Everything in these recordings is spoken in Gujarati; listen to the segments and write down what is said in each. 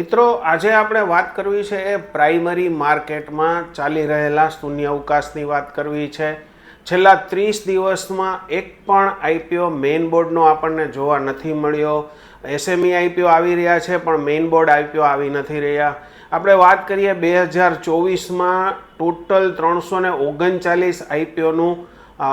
મિત્રો, આજે આપણે વાત કરવી છે એ પ્રાઇમરી માર્કેટમાં ચાલી રહેલા શૂન્ય અવકાશની વાત કરવી છે. છેલ્લા ત્રીસ દિવસમાં એક પણ આઈપીઓ મેઇન બોર્ડનો આપણને જોવા નથી મળ્યો. એસએમઈ આઈપીઓ આવી રહ્યા છે, પણ મેઇન બોર્ડ આઈપીઓ આવી નથી રહ્યા. આપણે વાત કરીએ બે હજાર ચોવીસમાં ટોટલ ત્રણસો ને ઓગણચાલીસ આઈપીઓનું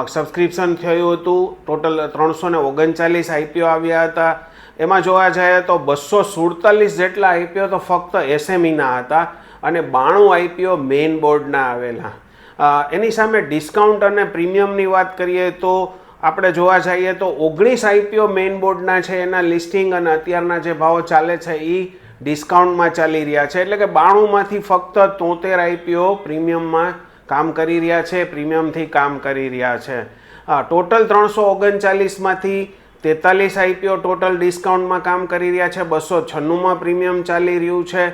સબસ્ક્રિપ્શન થયું હતું. ટોટલ ત્રણસો ને ઓગણચાલીસ આઈપીઓ આવ્યા હતા. એમાં જોવા જઈએ તો બસો સુડતાલીસ જેટલા આઈપીઓ તો ફક્ત એસએમઈના હતા અને બાણું આઈપીઓ મેઇન બોર્ડના આવેલા. એની સામે ડિસ્કાઉન્ટ અને પ્રીમિયમની વાત કરીએ તો આપણે જોવા જઈએ તો ઓગણીસ આઈપીઓ મેઇન બોર્ડના છે, એના લિસ્ટિંગ અને અત્યારના જે ભાવો ચાલે છે એ ડિસ્કાઉન્ટમાં ચાલી રહ્યા છે. એટલે કે બાણુંમાંથી ફક્ત તોતેર આઈપીઓ પ્રીમિયમમાં કામ કરી રહ્યા છે, પ્રીમિયમથી કામ કરી રહ્યા છે. ટોટલ ત્રણસો ઓગણચાલીસમાંથી તેતાલીસ આઈપીઓ ટોટલ ડિસ્કાઉન્ટમાં કામ કરી રહ્યા છે. બસો છન્નુંમાં પ્રીમિયમ ચાલી રહ્યું છે.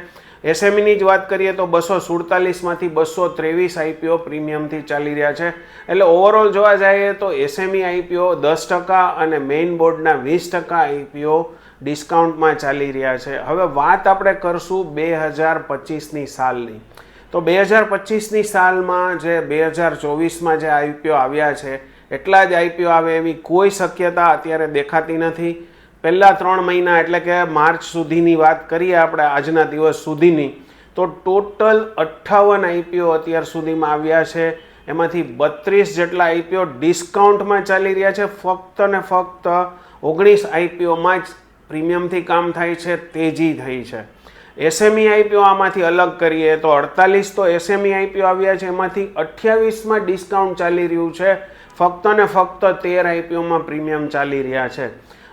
એસએમઈની જ વાત કરીએ તો બસો સુડતાલીસમાંથી બસો ત્રેવીસ આઈપીઓ પ્રીમિયમથી ચાલી રહ્યા છે. એટલે ઓવરઓલ જોવા જઈએ તો એસએમઈ આઈપીઓ દસ ટકા અને મેઇન બોર્ડના વીસ ટકા આઈપીઓ ડિસ્કાઉન્ટમાં ચાલી રહ્યા છે. હવે વાત આપણે કરશું બે હજાર પચીસની સાલની. તો બે હજાર પચીસની સાલમાં જે બે હજાર ચોવીસમાં જે આઈપીઓ આવ્યા છે એટલા જ આઈપીઓ આવે એવી કોઈ શક્યતા અત્યારે દેખાતી નથી. પહેલાં ત્રણ મહિના એટલે કે માર્ચ સુધીની વાત કરીએ આપણે આજના દિવસ સુધીની, તો ટોટલ અઠ્ઠાવન આઈપીઓ અત્યાર સુધીમાં આવ્યા છે. એમાંથી બત્રીસ જેટલા આઈપીઓ ડિસ્કાઉન્ટમાં ચાલી રહ્યા છે. ફક્ત ને ફક્ત ઓગણીસ આઈપીઓમાં જ પ્રીમિયમથી કામ થાય છે, તેજી થઈ છે. એસએમઈ આઈપીઓ આમાંથી અલગ કરીએ તો અડતાલીસ તો એસએમઈ આઈપીઓ આવ્યા છે. એમાંથી અઠ્યાવીસમાં ડિસ્કાઉન્ટ ચાલી રહ્યું છે. ફક્ત ને ફક્ત તેર આઈપીઓમાં પ્રીમિયમ ચાલી રહ્યા છે.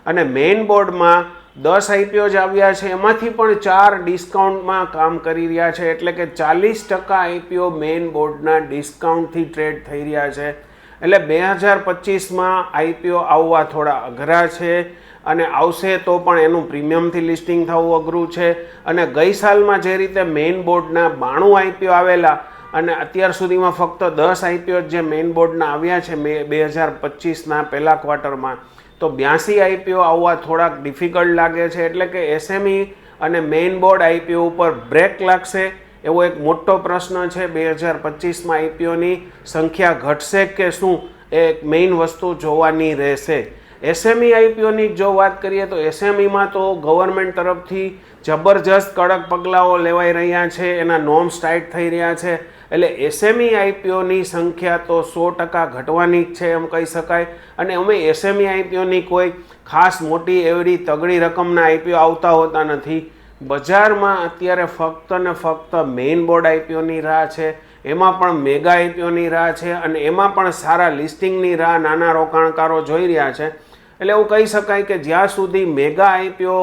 અને મેઇન બોર્ડમાં દસ આઈપીઓ જ આવ્યા છે. એમાંથી પણ ચાર ડિસ્કાઉન્ટમાં કામ કરી રહ્યા છે. એટલે કે ચાલીસ ટકા આઈપીઓ મેઇન બોર્ડના ડિસ્કાઉન્ટથી ટ્રેડ થઈ રહ્યા છે. એટલે બે હજાર પચીસમાં આઈપીઓ આવવા થોડા અઘરા છે અને આવશે તો પણ એનું પ્રીમિયમથી લિસ્ટિંગ થવું અઘરું છે. અને ગઈ સાલમાં જે રીતે મેઇન બોર્ડના બાણું આઈપીઓ આવેલા અને અત્યાર સુધીમાં ફક્ત દસ આઈપીઓ જે મેઇન બોર્ડના આવ્યા છે, મે બે હજાર પચીસના પહેલા ક્વાર્ટરમાં તો બ્યાસી આઈપીઓ આવવા થોડાક ડિફિકલ્ટ લાગે છે. એટલે કે એસએમઈ અને મેઇન બોર્ડ આઈપીઓ ઉપર બ્રેક લાગશે એવો એક મોટો પ્રશ્ન છે. બે હજાર પચીસમાં આઈપીઓની સંખ્યા ઘટશે કે શું? એ એક મેઇન વસ્તુ જોવાની રહેશે. એસએમઈ આઈપીઓની જો વાત કરીએ તો એસએમઈમાં તો ગવર્મેન્ટ તરફથી જબરજસ્ત કડક પગલાઓ લેવાઈ રહ્યા છે, એના નોર્મ્સ ટાઈટ થઈ રહ્યા છે. એટલે એસએમઈ આઈપીઓની સંખ્યા તો સો ટકા ઘટવાની જ છે એમ કહી શકાય. અને અમે એસએમઈ આઈપીઓની કોઈ ખાસ મોટી એવડી તગડી રકમના આઈપીઓ આવતા હોતા નથી. બજારમાં અત્યારે ફક્ત ને ફક્ત મેઇન બોર્ડ આઈપીઓની રાહ છે, એમાં પણ મેગા આઈપીઓની રાહ છે, અને એમાં પણ સારા લિસ્ટિંગની રાહ નાના રોકાણકારો જોઈ રહ્યા છે. એટલે એવું કહી શકાય કે જ્યાં સુધી મેગા આઈપીઓ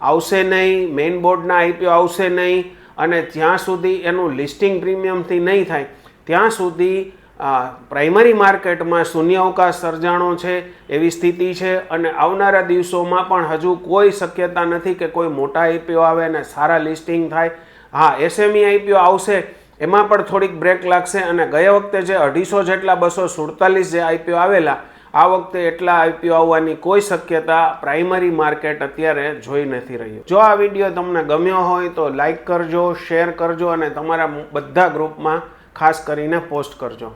આવશે નહીં, મેઇન બોર્ડના આઈપીઓ આવશે નહીં અને જ્યાં સુધી એનું લિસ્ટિંગ પ્રીમિયમથી નહીં થાય, ત્યાં સુધી પ્રાઇમરી માર્કેટમાં શૂન્યાવકાશ સર્જાણો છે, એવી સ્થિતિ છે અને આવનારા દિવસોમાં પણ હજુ કોઈ શક્યતા નથી કે કોઈ મોટા આઈપીઓ આવે અને સારા લિસ્ટિંગ થાય. હા, એસએમઈ આઈપીઓ આવશે, એમાં પણ થોડીક બ્રેક લાગશે અને ગયા વખતે જે અઢીસો જેટલા બસો સુડતાલીસ જે આઈપીઓ આવેલા આ વખતે એટલા આઈપીઓ આવવાની કોઈ શક્યતા પ્રાઇમરી માર્કેટ અત્યારે જોઈ નથી રહ્યું. જો આ વીડિયો તમને ગમ્યો હોય તો લાઈક કરજો, શેર કરજો અને તમારા બધા ગ્રુપમાં ખાસ કરીને પોસ્ટ કરજો.